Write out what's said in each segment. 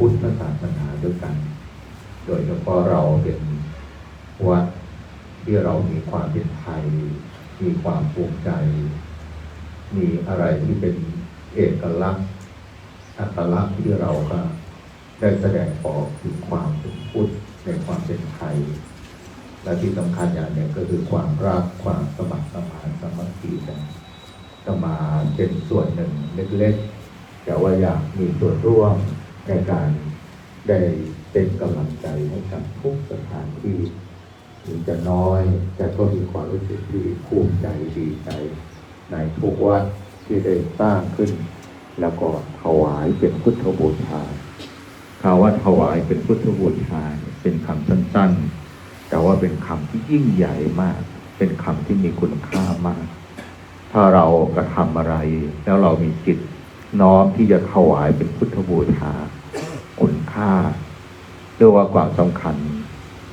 พุทธศาสนาด้วยกัน โดยเฉพาะเราเป็นวัดที่เรามีความเป็นไทย มีความภูมิใจ มีอะไรที่เป็นเอกลักษณ์อัตลักษณ์ที่เราก็ได้แสดงออกถึงความเป็นพุทธในความเป็นไทย และที่สำคัญอย่างหนึ่งก็คือความรักความสมัครสมานสมัคคีกันก็มาเป็นส่วนหนึ่งเล็กๆแต่ว่าอยากมีส่วนร่วม ในการได้เป็นกำลังใจให้กับทุกสถานที่ถึงจะน้อย แต่ก็มีความรู้สึกที่ภูมิใจดีใจ ในทุกวัดที่ได้สร้างขึ้น แล้วก็ถวายเป็นพุทธบูชาคำว่าถวายเป็นพุทธบูชาเนี่ยเป็นคำสั้นๆ แต่ว่าเป็นคำที่ยิ่งใหญ่มาก เป็นคำที่มีคุณค่ามาก ถ้าเรากระทำอะไร แล้วเรามีจิตน้อมที่จะถวายเป็นพุทธบูชา ค่าเรียกว่าความสำคัญ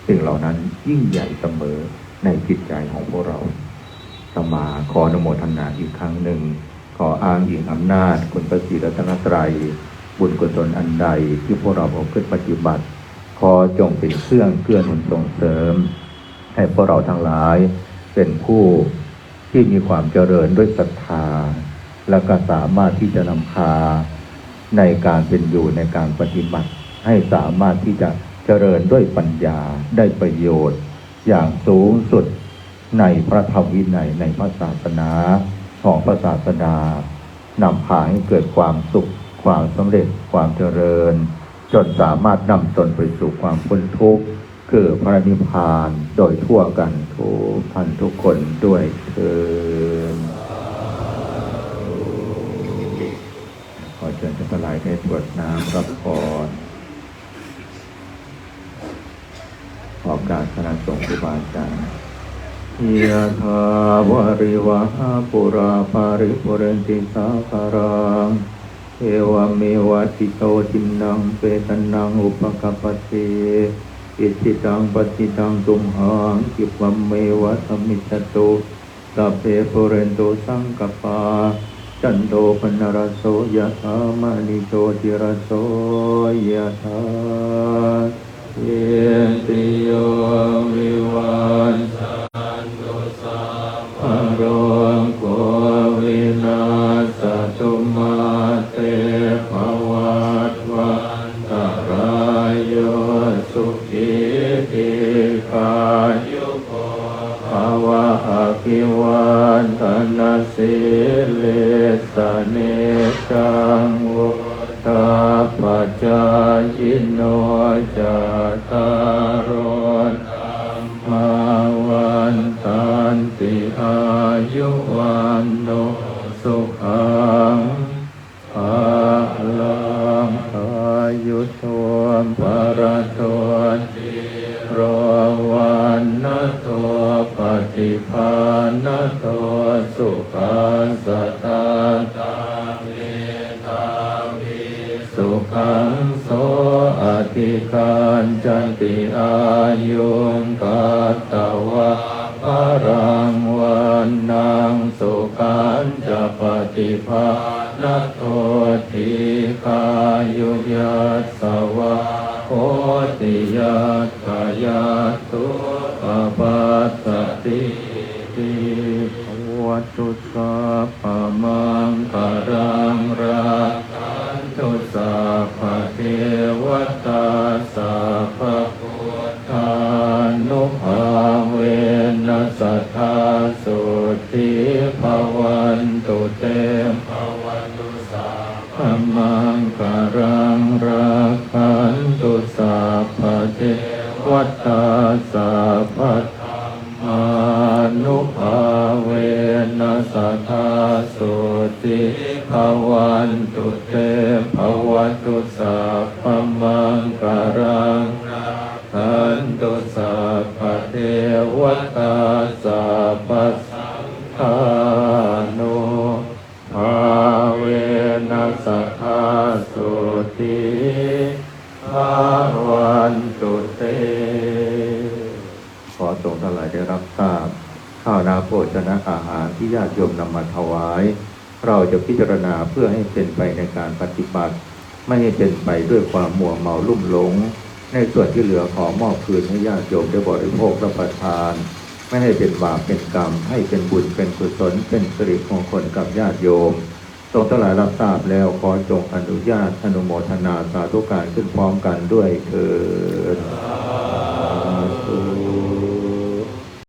สิ่งเหล่านั้นยิ่งใหญ่เสมอในจิตใจของพวกเราสมาขออนุโมทนาอีกครั้งหนึ่ง ขออ้างอิงอำนาจคุณพระศรีรัตนตรัย บุญกุศลอันใดที่พวกเราประพฤติปฏิบัติ ขอจงเป็นเครื่องเกื้อหนุนส่งเสริม ให้พวกเราทั้งหลายเป็นผู้ที่มีความเจริญด้วยศรัทธา และก็สามารถที่จะนำพาในการเป็นอยู่ในการปฏิบัติ ให้สามารถที่จะเจริญด้วยปัญญาได้ประโยชน์ อย่างสูงสุดในพระธรรมวินัยในพระศาสนาของพระศาสดานำพาให้เกิดความสุข ความสำเร็จความเจริญ จนสามารถนำตนไปสู่ความพ้นทุกข์คือพระนิพพานโดยทั่วกันทุกท่านทุกคนด้วยเถิดขอเชิญท่านทั้งหลายได้ตรวจน้ำรับพรขอบ การคณะสงฆ์ครูบาอาจารย์ยะถาวาริวหาปุราปาริปุเรนติสาคารังเอวเมวะติโตจินนังเปตนังอุปกปปติอิสิตังปฏิตังตุมหังกิปะเมวะสมิจตุสัพเพปุเรนโตสังกปาจันโทปนรโสยะถามณิโตติรโสยะถา อภิวันทนาสิเลสเนจังวุตาปจจายโนจตา ปฏิภาณตัวสุขัสสะตาตาเมตาวิสุขังโสอธิการจันติอายุงกัตตวะปรังวันนางสุขันจะปฏิภาณโทติคายุยัสสวะ โหติยัสขายาตุปปัสสติติวัตุสัพพมังคารังราคันตุสัพพเทวตาสัพพพุทธานุภาเวนัสทธาสุติภวันตุเตมภวันตุสัพพมังคารังร นุภาเวนัสธาสุติภวันตุเตภวตุสัพพมังคารังขันตุสัพพเทวตาสัพพสังฆานุภาเวนัสธาสุติภวันตุเตขอทรงทั้งหลายได้รับทราบ ข้าวนาโภชนะอาหารที่ญาติโยมนำมาถวาย เราจะพิจารณาเพื่อให้เป็นไปในการปฏิบัติ ไม่ให้เป็นไปด้วยความมัวเมาลุ่มหลง ในส่วนที่เหลือขอมอบคืนให้ญาติโยมได้บริโภครับประทาน ไม่ให้เป็นบาปเป็นกรรม ให้เป็นบุญเป็นกุศลเป็นสิริมงคลกับญาติโยมทรงทั้งหลายรับทราบแล้วขอจงอนุญาตอนุโมทนาสาธุการขึ้นพร้อมกันด้วยเถิด